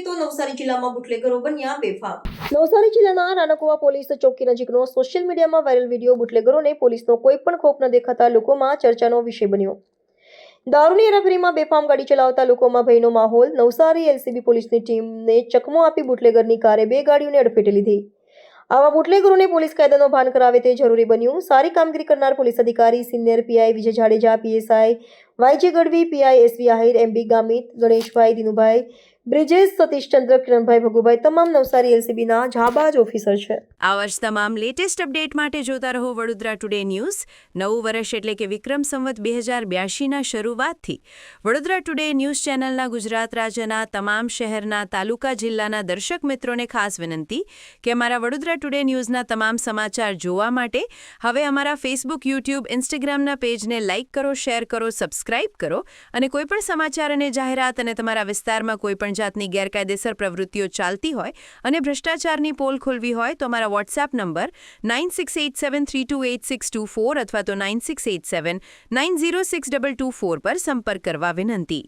Today Navsari જિલ્લામાં નવસારી જિલ્લાના Rankuva police ચોકી નજીકનો સોશિયલ મીડિયામાં વાયરલ વીડિયો બુટલેગરોને પોલીસનો કોઈ પણ ખોફ ન દેખાતા લોકોમાં ચર્ચાનો વિષય બન્યો. દારૂની હેરાફેરીમાં બેફામ ગાડી ચલાવતા લોકોમાં ભયનો માહોલ. નવસારી એલસીબી પોલીસની ટીમને ચકમો આપી બુટલેગરની કારે બે ગાડીઓને અડફેટે લીધી. આવા બુટલેગરોને પોલીસ કાયદાનો ભાન કરાવે તે જરૂરી બન્યું. સારી કામગીરી કરનાર પોલીસ અધિકારી senior PI Vijay Jadeja, PSI YG Gadhvi PI SV Ahir MB Gamit Ganeshbhai Dinubhai Brijesh Satishchandra Kiranbhai Bhagubhai તમામ નવસારી એલસીબીના જાબાજ ઓફિસર છે. આ વર્ષ તમામ લેટેસ્ટ અપડેટ માટે જોતા રહો વડોદરા ટુડે ન્યૂઝ. નવું વર્ષ એટલે કે વિક્રમ સંવત બે હજાર બ્યાસીના શરૂઆતથી. વડોદરા ટુડે ન્યૂઝ ચેનલના ગુજરાત રાજ્યના તમામ શહેરના તાલુકા જિલ્લાના દર્શક મિત્રોને ખાસ વિનંતી કે અમારા વડોદરા ટુડે ન્યૂઝના તમામ સમાચાર જોવા માટે હવે અમારા ફેસબુક, યુટ્યુબ, ઇન્સ્ટાગ્રામના પેજને લાઇક કરો, શેર કરો, સબસ્ક્રાઇબ કરો અને કોઈપણ સમાચાર અને જાહેરાત અને તમારા વિસ્તારમાં કોઈપણ જાતની ગેરકાયદેસર પ્રવૃત્તિઓ ચાલતી હોય અને ભ્રષ્ટાચારની પોલ ખોલવી હોય તો અમારા WhatsApp number nine six eight seven three two eight six two four અથવા તો nine six eight seven nine zero six double two four પર સંપર્ક કરવા વિનંતી.